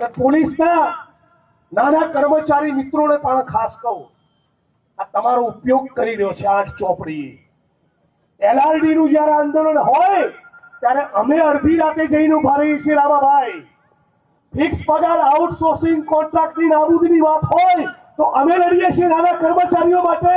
અને પોલીસના નાના કર્મચારી મિત્રોને પણ ખાસ કહું, આ તમારો ઉપયોગ કરી રહ્યો છે આઠ ચોપડી એલઆરડી નું જયારે આંદોલન હોય, ત્યારે અમે અડધી રાતે જઈને ઊભા રહીએ છીએ રામાભાઈ. ફિક્સ પગાર આઉટસોર્સિંગ કોન્ટ્રાક્ટની નાબૂદીની વાત હોય, તો અમે લડીએ છીએ નાના કર્મચારીઓ માટે.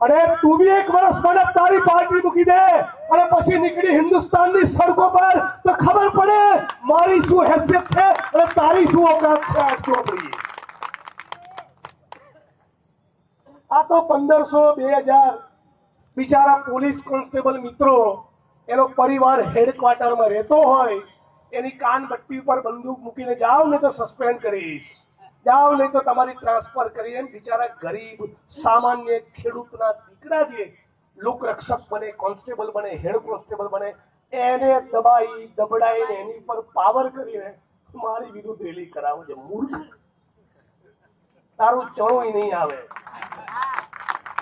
અને તું બી એક વર્ષ માટે તારી પાર્ટી મૂકી દે. અને પછી નીકળી હિન્દુસ્તાનની સડકો પર. તો ખબર પડે મારી શું હેસિયત છે અને તારી શું ઓકાત છે આ ચોપડી આ તો પંદરસો બે હજાર. બિચારા પોલીસ કોન્સ્ટેબલ મિત્રો, એનો પરિવાર હેડક્વાર્ટરમાં રહેતો હોય, એની કાન બટ્ટી ઉપર બંદૂક મૂકીને જાઓ ને તો સસ્પેન્ડ કરીશ. જાઓ નહીં તો તમારી ટ્રાન્સફર કરી બિચારા ગરીબ, સામાન્ય ખેડૂતના દીકરા જે લોકરક્ષક બને, કોન્સ્ટેબલ બને, હેડ કોન્સ્ટેબલ બને, એને દબાઈ, દબડાઈને એની પર પાવર કરીને મારી વિરુદ્ધ રેલી કરાવો છે. મૂર્ખ તારું ચણોય નહીં આવે.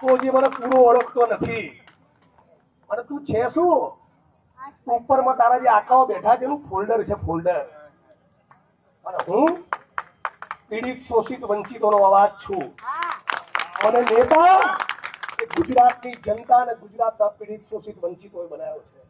તો જે મને પૂરો ઓળખતો નથી. અને તું છે શું? ઉપરમાં તારા જે આકાઓ બેઠા છે એનું ફોલ્ડર છે ફોલ્ડર અને હું પીડિત શોષિત વંચિતોનો અવાજ છું. અને નેતા ગુજરાતની જનતા અને ગુજરાતના પીડિત શોષિત વંચિતોએ બનાવ્યો છે.